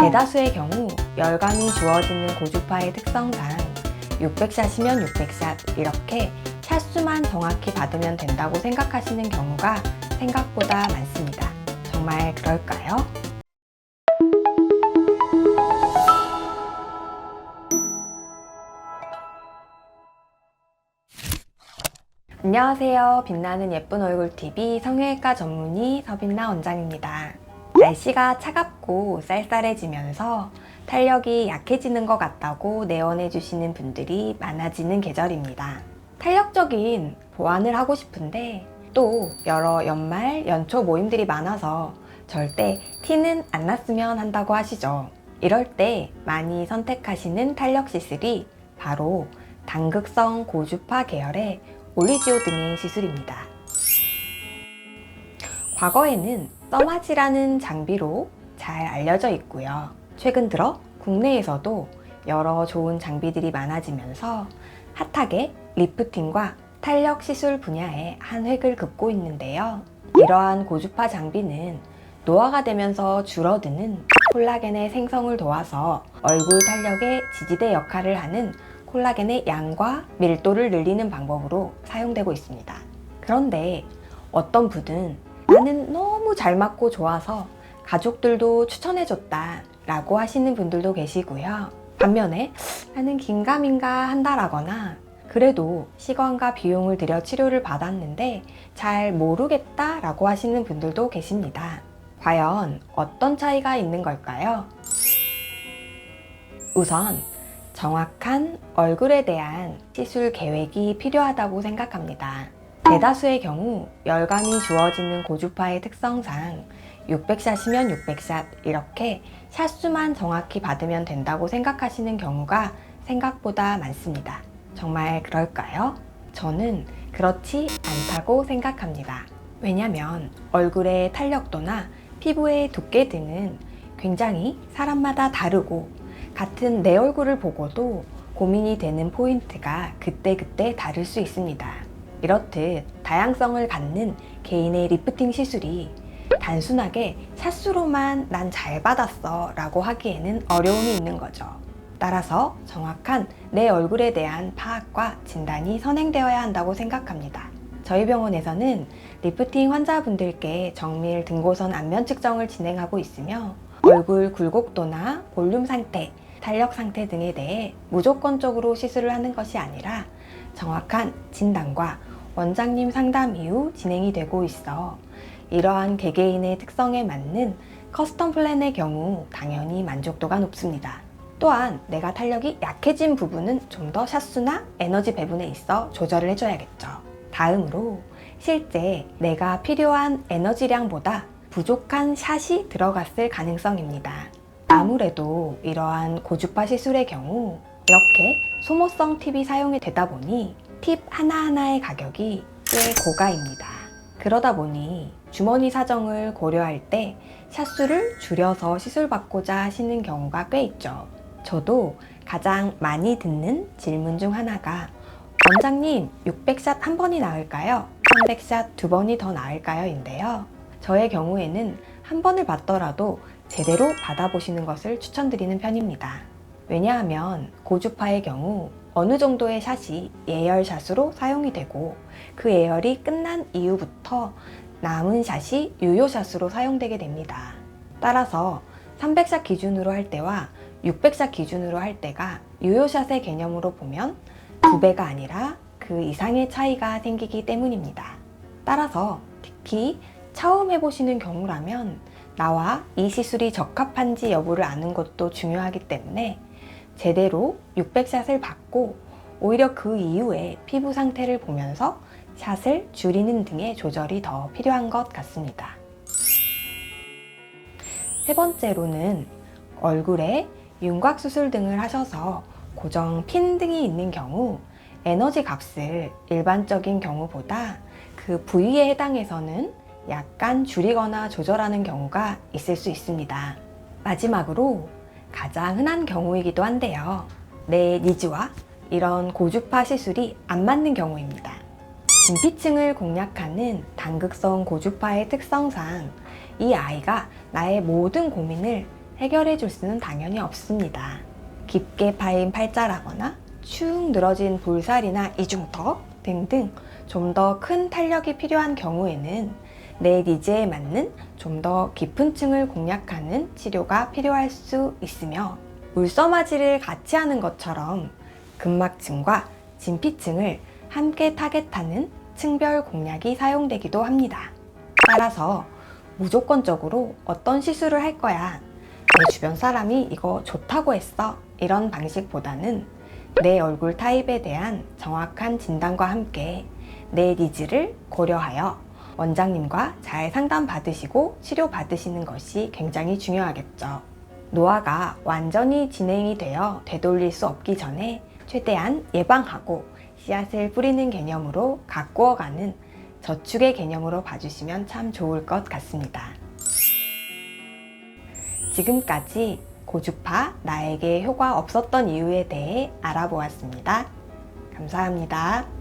대다수의 경우 열감이 주어지는 고주파의 특성상 600샷이면 600샷 이렇게 샷수만 정확히 받으면 된다고 생각하시는 경우가 생각보다 많습니다. 정말 그럴까요? 안녕하세요. 빛나는 예쁜 얼굴 TV 성형외과 전문의 서빈나 원장입니다. 날씨가 차갑고 쌀쌀해지면서 탄력이 약해지는 것 같다고 내원해 주시는 분들이 많아지는 계절입니다. 탄력적인 보완을 하고 싶은데 또 여러 연말, 연초 모임들이 많아서 절대 티는 안 났으면 한다고 하시죠. 이럴 때 많이 선택하시는 탄력 시술이 바로 당극성 고주파 계열의 올리지오 등의 시술입니다. 과거에는 써마지라는 장비로 잘 알려져 있고요. 최근 들어 국내에서도 여러 좋은 장비들이 많아지면서 핫하게 리프팅과 탄력 시술 분야에 한 획을 긋고 있는데요. 이러한 고주파 장비는 노화가 되면서 줄어드는 콜라겐의 생성을 도와서 얼굴 탄력의 지지대 역할을 하는 콜라겐의 양과 밀도를 늘리는 방법으로 사용되고 있습니다. 그런데 어떤 분은 나는 너무 잘 맞고 좋아서 가족들도 추천해줬다 라고 하시는 분들도 계시고요. 반면에 나는 긴가민가 한다라거나 그래도 시간과 비용을 들여 치료를 받았는데 잘 모르겠다 라고 하시는 분들도 계십니다. 과연 어떤 차이가 있는 걸까요? 우선 정확한 얼굴에 대한 시술 계획이 필요하다고 생각합니다. 대다수의 경우 열감이 주어지는 고주파의 특성상 600샷이면 600샷 이렇게 샷수만 정확히 받으면 된다고 생각하시는 경우가 생각보다 많습니다. 정말 그럴까요? 저는 그렇지 않다고 생각합니다. 왜냐면 얼굴의 탄력도나 피부의 두께 등은 굉장히 사람마다 다르고 같은 내 얼굴을 보고도 고민이 되는 포인트가 그때그때 다를 수 있습니다. 이렇듯 다양성을 갖는 개인의 리프팅 시술이 단순하게 샷수로만 난 잘 받았어 라고 하기에는 어려움이 있는 거죠. 따라서 정확한 내 얼굴에 대한 파악과 진단이 선행되어야 한다고 생각합니다. 저희 병원에서는 리프팅 환자분들께 정밀 등고선 안면 측정을 진행하고 있으며 얼굴 굴곡도나 볼륨 상태, 탄력 상태 등에 대해 무조건적으로 시술을 하는 것이 아니라 정확한 진단과 원장님 상담 이후 진행이 되고 있어 이러한 개개인의 특성에 맞는 커스텀 플랜의 경우 당연히 만족도가 높습니다. 또한 내가 탄력이 약해진 부분은 좀 더 샷수나 에너지 배분에 있어 조절을 해줘야겠죠. 다음으로 실제 내가 필요한 에너지량보다 부족한 샷이 들어갔을 가능성입니다. 아무래도 이러한 고주파 시술의 경우 이렇게 소모성 팁이 사용이 되다 보니 팁 하나하나의 가격이 꽤 고가입니다. 그러다 보니 주머니 사정을 고려할 때 샷수를 줄여서 시술받고자 하시는 경우가 꽤 있죠. 저도 가장 많이 듣는 질문 중 하나가 원장님 600샷 한 번이 나을까요? 300샷 두 번이 더 나을까요? 인데요. 저의 경우에는 한 번을 받더라도 제대로 받아보시는 것을 추천드리는 편입니다. 왜냐하면 고주파의 경우 어느 정도의 샷이 예열샷으로 사용이 되고 그 예열이 끝난 이후부터 남은 샷이 유효샷으로 사용되게 됩니다. 따라서 300샷 기준으로 할 때와 600샷 기준으로 할 때가 유효샷의 개념으로 보면 두 배가 아니라 그 이상의 차이가 생기기 때문입니다. 따라서 특히 처음 해보시는 경우라면 나와 이 시술이 적합한지 여부를 아는 것도 중요하기 때문에 제대로 600샷을 받고 오히려 그 이후에 피부 상태를 보면서 샷을 줄이는 등의 조절이 더 필요한 것 같습니다. 세 번째로는 얼굴에 윤곽 수술 등을 하셔서 고정 핀 등이 있는 경우 에너지 값을 일반적인 경우보다 그 부위에 해당해서는 약간 줄이거나 조절하는 경우가 있을 수 있습니다. 마지막으로 가장 흔한 경우이기도 한데요. 내 니즈와 이런 고주파 시술이 안 맞는 경우입니다. 진피층을 공략하는 당극성 고주파의 특성상 이 아이가 나의 모든 고민을 해결해 줄 수는 당연히 없습니다. 깊게 파인 팔자라거나 축 늘어진 볼살이나 이중턱 등등 좀 더 큰 탄력이 필요한 경우에는 내 니즈에 맞는 좀 더 깊은 층을 공략하는 치료가 필요할 수 있으며 물서마지를 같이 하는 것처럼 근막층과 진피층을 함께 타겟하는 층별 공략이 사용되기도 합니다. 따라서 무조건적으로 어떤 시술을 할 거야. 내 주변 사람이 이거 좋다고 했어. 이런 방식보다는 내 얼굴 타입에 대한 정확한 진단과 함께 내 니즈를 고려하여 원장님과 잘 상담 받으시고 치료 받으시는 것이 굉장히 중요하겠죠. 노화가 완전히 진행이 되어 되돌릴 수 없기 전에 최대한 예방하고 씨앗을 뿌리는 개념으로 가꾸어가는 저축의 개념으로 봐주시면 참 좋을 것 같습니다. 지금까지 고주파 나에게 효과 없었던 이유에 대해 알아보았습니다. 감사합니다.